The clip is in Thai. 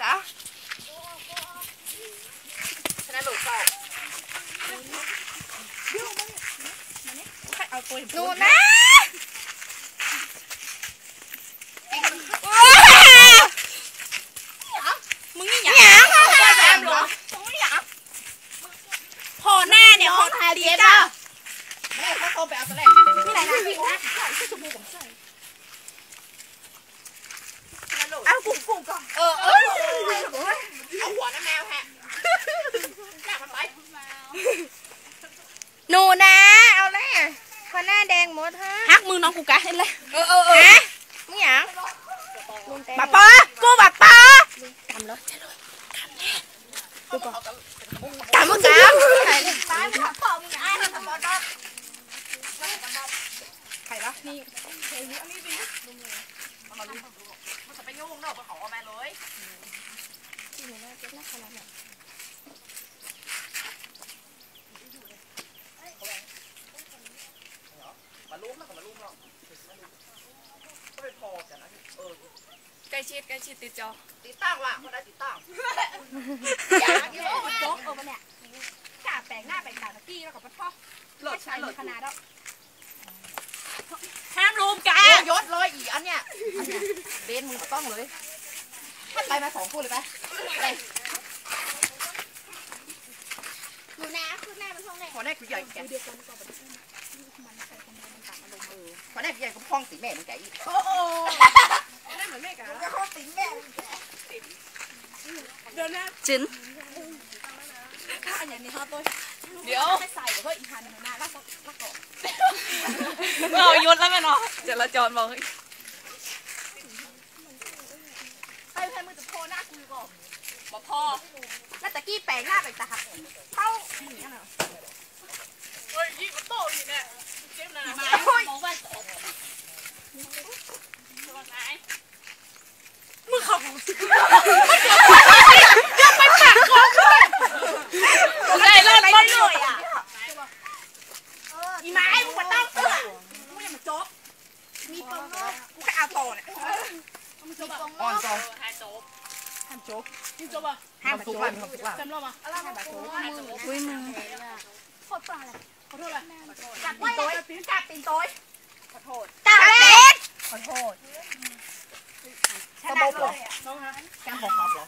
จ๊ะชนะหลุดเปล่าเอาตัวหนูนะมึงนี่หหยังยางเข้ามาแซมเหรอมึงนี่หยังพอหน้าเนี่ยพอทาเดียจ้ะแม่เขาโทรไปเอาตัวแรกที่ไหนนะพี่นะเอากุ้งกุ้งก่อนเออเออเอาหัวน้ำแมวแฮะแม่มันไป ห นูนะ เอาเลยพอหน้าแดงหมดฮะฮักมือน้องกูกะเห็นเลยเออเออเออฮะมึงหยางบับักกปปออกูบักปอกำรถกำมึงกตายผักปอมึงหยางำใครวะนี่มันจะไปยุ่งเนอะมันขอเอามาเลยมาลุ้มแล้วก็มาลุ้มเราก็เป็นพอกันนะเออ ใกล้ชิดใกล้ชิดติดจอติดตั้งว่ะเขาได้ติดตั้งอยากเยอะโจ๊กเออมันเนี่ยกาแปลงหน้าแปลงตาตะกี้แล้วก็ปะท่อเลิศใช่ใส่เลิศขนาดแล้วห้ามรุมกัโอ้นยศเลยอีอันเนี้ยอันเนี้ยเบนมึงก็ต้องเลยท่านไปมาสองคู่เลยไหมไปหนูนะคือแม่มันท้องแดงขอแรกคือใหญ่แกขอแรกใหญ่ก็พ้องสีแม่มึงแกอีกโอ้โหได้ เหมือนแม่กันก็พ้องสีแม่เดินหน้าจินข้าอันอย่างนี้ครับตัวเดี๋ยวไม่ใส่เพื่ออีพันหนูนะแล้วก็แล้วก็เรายศแล้วแม่เนาะจราจรบอกใครใครมึงจะโพหน้ากูก่อนบ่พอแล้วตะกี้แปลงหน้าแปลงตาเข้ามึงเนี่ยนะเฮ้ยยิ่งโตอีกเนี่ยเจ็บนะมาบอกว่า มึงเขาได้รอดไปรอดเรื่อยๆอะอีไม้มึงมาต้องเสื้อมึงอย่ามาโจ๊กมีปงนกกูแค่เอาต่อเนี่ยมีปงนอ่อนกจอหายโจ๊กห้ามโจ๊กยิ่งโจ๊กอะห้ามซุกว่าห้ามซุกว่าจำรอบอะอะไรแบบโจ๊กอุ้ยมึงโคตรปลาเลยขอโทษเลยกัดตีนโต้ยกัดตีนโต้ยขอโทษกัดตีนขอโทษ ชนะเลย